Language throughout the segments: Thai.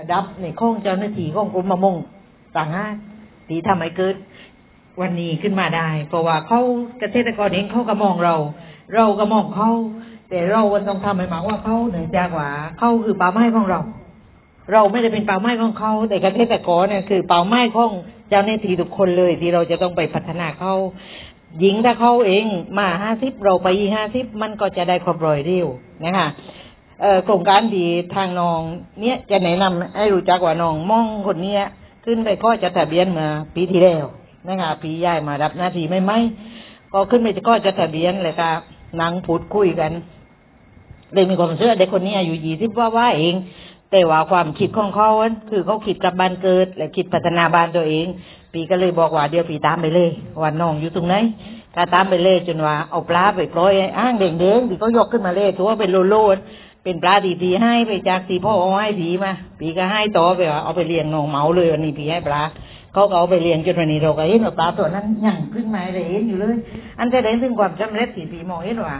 ระดับในข้องเจ้าหน้าที่ของกรมประมงต่างหากที่ทำให้เกิดวันนี้ขึ้นมาได้ เพราะว่าเขาเกษตรกรเองเขาก็มองเรา เราก็มองเขาแต่เราต้องทำให้หมายว่าเขาเหนือจากว่าเขาคือป่าไม้ของเรา เราไม่ได้เป็นป่าไม้ของเขาแต่เกษตรกรเนี่ยคือป่าไม้ของเจ้าหน้าที่ทุกคนเลย ที่เราจะต้องไปพัฒนาเขาหญิงถ้าเขาเองมาห้าสิบเราไปห้าสิบมันก็จะได้ครบรอยเร็วนะคะ โครงการดีทางน้อง เนี่ยจะแนะนำให้รู้จักว่าน้องม่องคนเนี้ย ขึ้นไปก็จะทะเบียนมื่อปีที่แล้วนะคะปีย้ายมารับหน้าที่ไม่ไม่ก็ขึ้นไปก็จะทะเบียนเลยก็นั่งพูดคุยกันเลยมีความเชื่อเด็กคนนี้อายุยี่สิบว่าว่าเอง แต่ว่าความคิดของเขาอะคือเขาคิดกับบ้านเกิด และคิดพัฒนาบ้านตัวเอง ปีก็เลยบอกว่าเดี๋ยวปีตามไปเลยว่าน้องอยู่ตรงไหนก็ตามไปเลยจนว่าเอาปลาไปปล่อยอ้างเด้งๆที่เขายกขึ้นมาเลยถือว่าเป็นโลโล เป็นปลาดีปีให้ไปจากสีพ่อเอาให้ผีมาปีก็ให้ต่อไปว่าเอาไปเลี้ยงน้องเหมาเลยวันนี้ปีให้ปลาเขาก็เอาไปเลี้ยงจนวันนี้เราก็เห็นว่าปลาตัวนั้นยังขึ้นมาเลยเห็นอยู่เลย อันจะได้ถึงความสำเร็จที่ปีมองเห็นว่า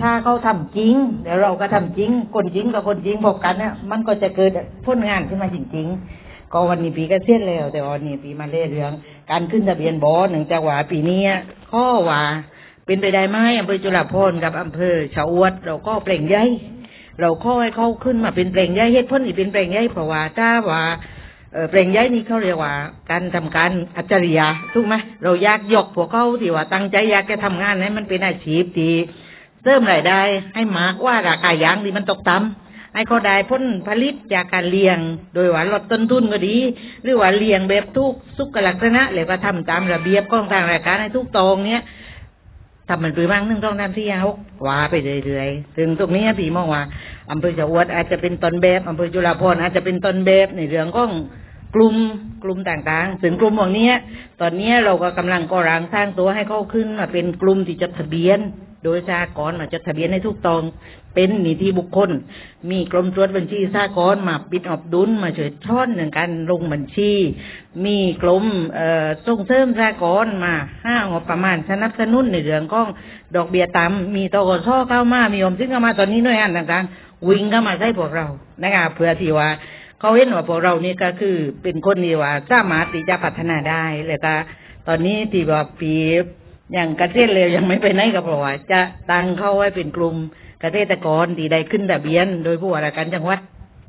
ถ้าเขาทำจริงเดี๋ยวเราก็ทำจริง คนจริงกับคนจริงพบกันเนี่ยมันก็จะเกิดผลงานขึ้นมาจริง ๆ ก็วันนี้ปีก็เสียนแล้ว แต่วันนี้ปีมาเล่เรื่อง การขึ้นทะเบียนบอหนึ่งจากว่าปีนี้ข้อว่าเป็นไปได้ไหมอำเภอจุฬาภรณ์กับอำเภอชะอวดเราก็เปล่งใหญ่ เราข้อให้เขาขึ้นมาเป็นเปล่งใหญ่เหตุผลที่เป็นเปล่งใหญ่เพราะว่าถ้าว่าเปล่งใหญ่นี่เขาเรียกว่า การทำการอัจฉริยะถูกไหมเราอยากยกพวกเขาที่ว่าตั้งใจอยากจะทำงานให้มันเป็นอาชีพที่เติมรายได้ ให้มากว่าราคายางที่มันตกต่ำให้เขาได้ผลผลิตจากการเลี้ยง โดยว่าลดต้นทุนก็ดี หรือว่าเลี้ยงแบบทุกสุขลักษณะหรือว่าทำตามระเบียบของทางรายการให้ทุกตรงเนี้ยทำมันไปบ้างนึ่งต้องทำที่ยาหกว่าไปเรื่อยๆถึงตรงนี้พี่มองว่า อำเภอจะอวดอาจจะเป็นตนแบบอำเภอจุฬาภรณ์อาจจะเป็นตนแบบในเรื่องของกลุ่มกลุ่มต่างๆ ถึงกลุ่มพวกนี้ตอนนี้เราก็กำลังก่อร่างสร้างตัวให้เขาขึ้นมาเป็นกลุ่มที่จดทะเบียน โดยสากรณ์มาจดทะเบียนให้ถูกต้องเป็นนิติบุคคล มีกรมตรวจบัญชีสากรณ์มาปิดออบดุลมาช่วยช่อนในการลงบัญชี มีกรมส่งเสริมสากรณ์มาห้างบประมาณสนับสนุนในเรื่องของดอกเบี้ยต่ำมีตกสเข้ามามีออมสินเข้ามาตอนนี้หน่วยงานต่างๆ วิ่งเข้ามาใช้พวกเรานะคะเพื่อที่ว่าเขาเห็นว่าพวกเรานี่ก็คือเป็นคนที่ว่าสามารถที่จะพัฒนาได้แล้วก็ตอนนี้ที่ว่าปีอย่างเกษตรเร็วยังไม่ไปไหนก็เพราะว่าจะตั้งเข้าไว้เป็นกลุ่มเกษตรกรที่ได้ขึ้นทะเบียน โดยผู้ว่าราชการจังหวัด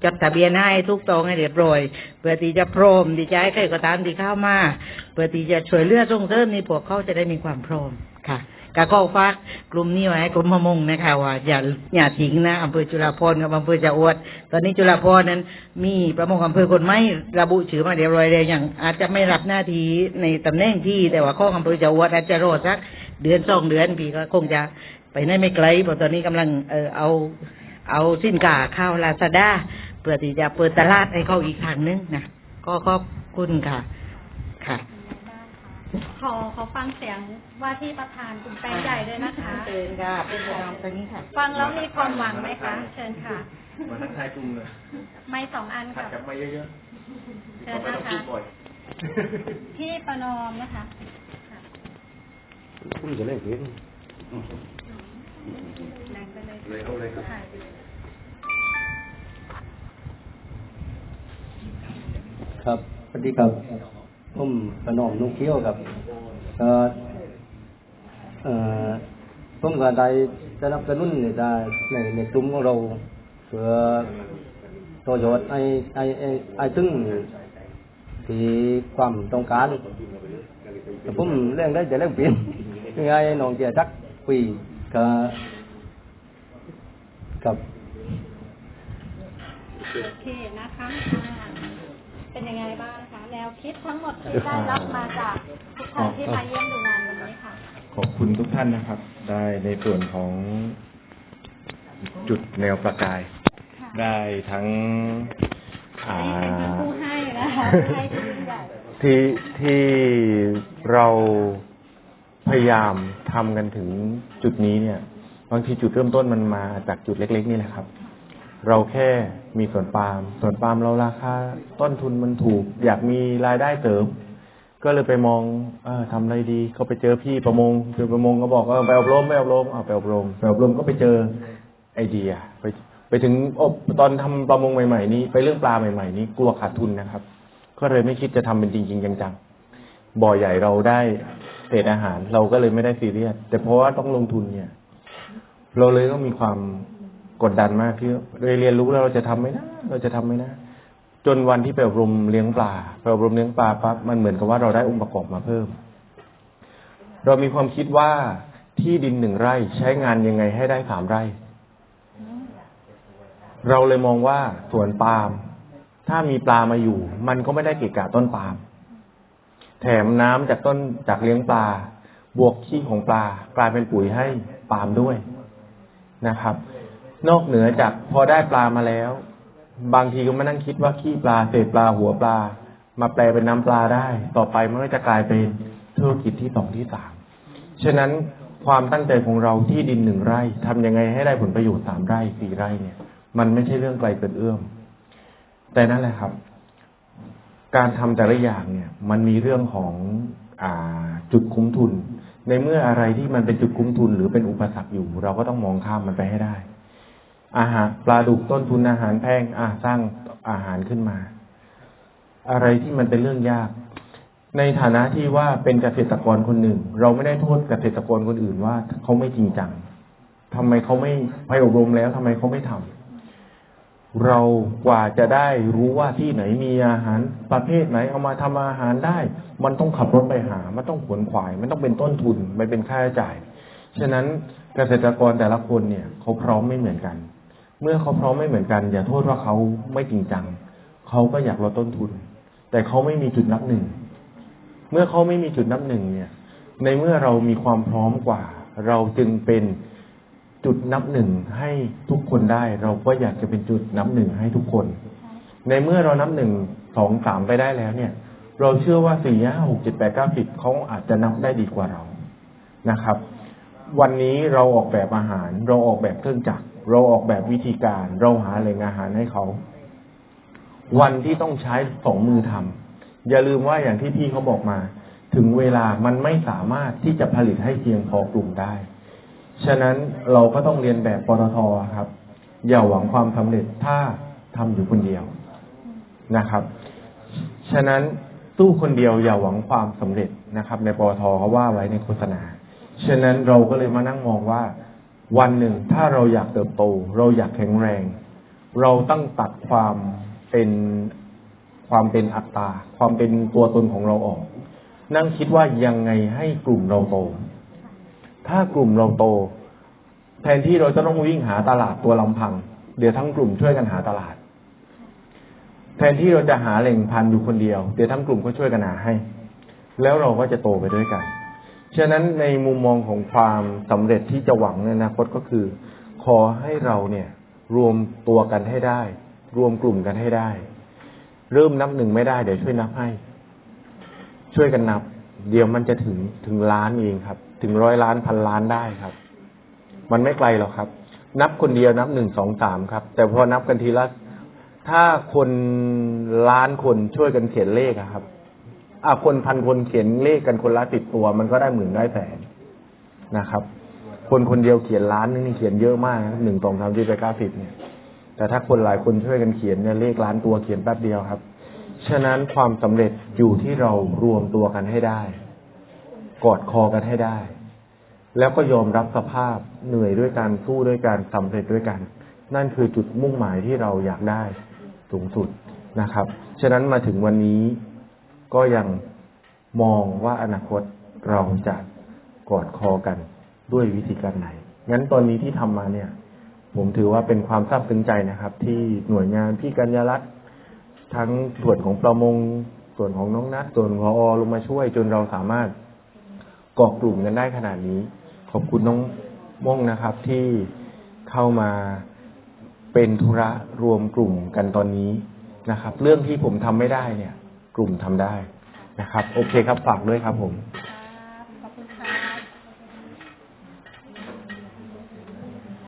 จดทะเบียนให้ทุกตองให้เรียบร้อยเพื่อที่จะพร้อมที่จะให้ใครก็ตามที่เข้ามาเพื่อที่จะช่วยเลือส่งเสริมนี่พวกเขาจะได้มีความพร้อมค่ะ ก็ขอฝากกลุ่มนี้ไว้กลุ่มมมงนะคะว่าอย่าอย่าทิ้งนะอำเภอจุฬาภรกับอำเภอจะอวด ตอนนี้จุฬาภรนั้น มีประมงอำเภอคนไม่ระบุชื่อมาเรียบร้อยเลยอย่างอาจจะไม่รับหน้าที่ในตำแหน่งที่แต่ว่าข้ออำเภอจะอวดอาจจะรอสักเดือนสองเดือนพี่ก็คงจะไปได้ไม่ไกลเพราะตอนนี้กำลังเออเอาเอาสินค้าข้าวลาซาด้าเพื่อที่จะเปิดตลาดให้เขาอีกทางนึงนะก็ขอบคุณค่ะค่ะ อขอฟังเสียงว่าที่ประธานกลุ่มแปลงใหญ่ด้วยนะคะเชิญค่ะเป็นประธานตรงนี้ค่ะ ฟังแล้วมีความหวังไหมคะ เชิญค่ะมาทักทายจุงเลยไม่สองอันถัดค่ะกลับมาเยอะเชิๆญไม่นะต้องคะพูดบ่อยพี่ประนอมนะคะคุณจะเล่นเพลงนั่งไปเลยเลยเอาเลยครับค่ะครับสวัสดีครับผมขนอมนุ่งเขี้ยวครับ ก็เอ่อผมก็ได้สนับสนุนได้ในในกลุ่มของเราเพื่อต่อยอดไอ้ไอ้ไอ้ไอ้ถึงที่ความต้องการแต่ผมเรื่องได้จะเรื่องเปลี่ยนยังไงน้องเจียจักคุยกับกับโอเคนะคะเป็นยังไงบ้างคะ แนวคิดทั้งหมดที่ได้รับมาจากทุกท่านที่มาเยี่ยมดูงานวันนี้ค่ะ ขอบคุณทุกท่านนะครับ ได้ในส่วนของจุดแนวประกายค่ะได้ทั้งอ่านี่เป็นผู้ให้นะคะให้ที่ยิ่งใหญ่ที่ที่เราพยายามทำกันถึงจุดนี้เนี่ย บางทีจุดเริ่มต้นมันมาจากจุดเล็ก ๆ นี่แหละครับ เราแค่มีสวนปาล์มสวนปาล์มเราราคาต้นทุนมันถูก อยากมีรายได้เสริม ก็เลยไปมองเออทำอะไรดีเขาไปเจอพี่ประมงเจอประมงก็บอกว่าไปอบรมไปอบรมเอาไปอบรมไปอบรมก็ไปเจอไอเดีย ไปไปถึงอบตอนทำประมงใหม่ๆนี้ ไปเรื่องปลาใหม่ๆนี้กลัวขาดทุนนะครับ ก็เลยไม่คิดจะทำเป็นจริง ๆ จังๆบ่อใหญ่เราได้เศษอาหารเราก็เลยไม่ได้ซีเรียสแต่เพราะว่าต้องลงทุนเนี่ย เราเลยต้องมีความ กดดันมากที่เลยเรียนรู้แล้วเราจะทำไหมนะเราจะทำไหมนะ จนวันที่ไปอบรมเลี้ยงปลาไปอบรมเลี้ยงปลาปั๊บมันเหมือนกับว่าเราได้องค์ประกอบมาเพิ่ม เรามีความคิดว่าที่ดินหนึ่งไร่ใช้งานยังไงให้ได้สามไร่ เราเลยมองว่าสวนปาล์มถ้ามีปลามาอยู่ มันก็ไม่ได้เกะกะต้นปาล์มแถมน้ำจากต้นจากเลี้ยงปลา บวกขี้ของปลากลายเป็นปุ๋ยให้ปาล์มด้วยนะครับ นอกเหนือจากพอได้ปลามาแล้ว บางทีก็มานั่งคิดว่าขี้ปลาเศษปลาหัวปลา มาแปลเป็นน้ำปลาได้ ต่อไปมันก็จะกลายเป็นธุรกิจที่สองที่สามฉะนั้นความตั้งใจของเราที่ดินหนึ่งไร่ทำยังไงให้ได้ผลประโยชน์สามไร่สี่ไร่เนี่ย มันไม่ใช่เรื่องไกลเกินเอื้อม แต่นั่นแหละครับ การทำแต่ละอย่างเนี่ย มันมีเรื่องของอ่าจุดคุ้มทุน ในเมื่ออะไรที่มันเป็นจุดคุ้มทุน หรือเป็นอุปสรรคอยู่ เราก็ต้องมองข้ามมันไปให้ได้ อาหารปลาดุกต้นทุนอาหารแพงอ่าสร้างอาหารขึ้นมา อะไรที่มันเป็นเรื่องยาก ในฐานะที่ว่าเป็นเกษตรกรคนหนึ่ง เราไม่ได้โทษเกษตรกรคนอื่นว่าเขาไม่จริงจังทำไมเขาไม่ไปอบรมแล้วทำไมเขาไม่ทำเรากว่าจะได้รู้ว่าที่ไหนมีอาหารประเภทไหน เอามาทำอาหารได้ มันต้องขับรถไปหา มันต้องขวนขวาย มันต้องเป็นต้นทุน มันเป็นค่าใช้จ่าย ฉะนั้นเกษตรกรแต่ละคนเนี่ยเขาพร้อมไม่เหมือนกัน เมื่อเขาพร้อมไม่เหมือนกัน อย่าโทษว่าเขาไม่จริงจัง เขาก็อยากลดต้นทุน แต่เขาไม่มีจุดนับหนึ่ง เมื่อเขาไม่มีจุดนับหนึ่งเนี่ย ในเมื่อเรามีความพร้อมกว่า เราจึงเป็นจุดนับหนึ่งให้ทุกคนได้ เราก็อยากจะเป็นจุดนับหนึ่งให้ทุกคน ในเมื่อเรานับหนึ่งสองสามไปได้แล้วเนี่ย เราเชื่อว่าสี่ห้าหกเจ็ดแปดเก้าสิบเขาอาจจะนับได้ดีกว่าเรานะครับ วันนี้เราออกแบบอาหาร เราออกแบบเครื่องจักร เราออกแบบวิธีการ เราหาแหล่งอาหารให้เขา วันที่ต้องใช้สองมือทำอย่าลืมว่าอย่างที่พี่เขาบอกมา ถึงเวลามันไม่สามารถที่จะผลิตให้เพียงพอกลุ่มได้ ฉะนั้นเราก็ต้องเรียนแบบปตทครับ อย่าหวังความสำเร็จถ้าทำอยู่คนเดียวนะครับ ฉะนั้นสู้คนเดียวอย่าหวังความสำเร็จนะครับ ในปตทเขาว่าไว้ในโฆษณา ฉะนั้นเราก็เลยมานั่งมองว่า วันหนึ่งถ้าเราอยากเติบโต เราอยากแข็งแรง เราต้องตัดความเป็นความเป็นอัตตา ความเป็นตัวตนของเราออก นั่งคิดว่ายังไงให้กลุ่มเราโต ถ้ากลุ่มเราโต แทนที่เราจะต้องวิ่งหาตลาดตัวลำพัง เดี๋ยวทั้งกลุ่มช่วยกันหาตลาด แทนที่เราจะหาแหล่งพันธุ์อยู่คนเดียว เดี๋ยวทั้งกลุ่มก็ช่วยกันหาให้ แล้วเราก็จะโตไปด้วยกัน ฉะนั้นในมุมมองของความสำเร็จที่จะหวังในอนาคตก็คือ ขอให้เราเนี่ย รวมตัวกันให้ได้ รวมกลุ่มกันให้ได้ เริ่มนับหนึ่งไม่ได้เดี๋ยวช่วยนับให้ ช่วยกันนับ เดี๋ยวมันจะถึงถึงล้านเองครับ ถึงร้อยล้านพันล้านได้ครับ มันไม่ไกลหรอกครับ นับคนเดียวนับหนึ่งสองสามครับ แต่พอนับกันทีละถ้าคนล้านคนช่วยกันเขียนเลขครับ อะคนพันคนเขียนเลขกันคนละติดตัว มันก็ได้หมื่นได้แสนนะครับ คนคนเดียวเขียนล้านนึงนี่เขียนเยอะมากหนึ่งสองสามสี่ไปเก้าสิบเนี่ย แต่ถ้าคนหลายคนช่วยกันเขียนเนี่ยเลขล้านตัวเขียนแป๊บเดียวครับ ฉะนั้นความสำเร็จอยู่ที่เรารวมตัวกันให้ได้ กอดคอกันให้ได้ แล้วก็ยอมรับสภาพเหนื่อยด้วยการสู้ด้วยการสำเร็จด้วยกัน นั่นคือจุดมุ่งหมายที่เราอยากได้สูงสุดนะครับ ฉะนั้นมาถึงวันนี้ ก็ยังมองว่าอนาคตเราจะกอดคอกันด้วยวิธีการไหน งั้นตอนนี้ที่ทำมาเนี่ย ผมถือว่าเป็นความซาบซึ้งใจนะครับ ที่หน่วยงานพี่กัญญารัตน์ทั้งส่วนของประมง ส่วนของน้องนัทส่วนของอลงมาช่วยจนเราสามารถก่อกลุ่มกันได้ขนาดนี้ ขอบคุณน้องม่งนะครับ ที่เข้ามาเป็นธุระรวมกลุ่มกันตอนนี้นะครับ เรื่องที่ผมทำไม่ได้เนี่ย กลุ่มทำได้นะครับ โอเคครับฝากด้วยครับผม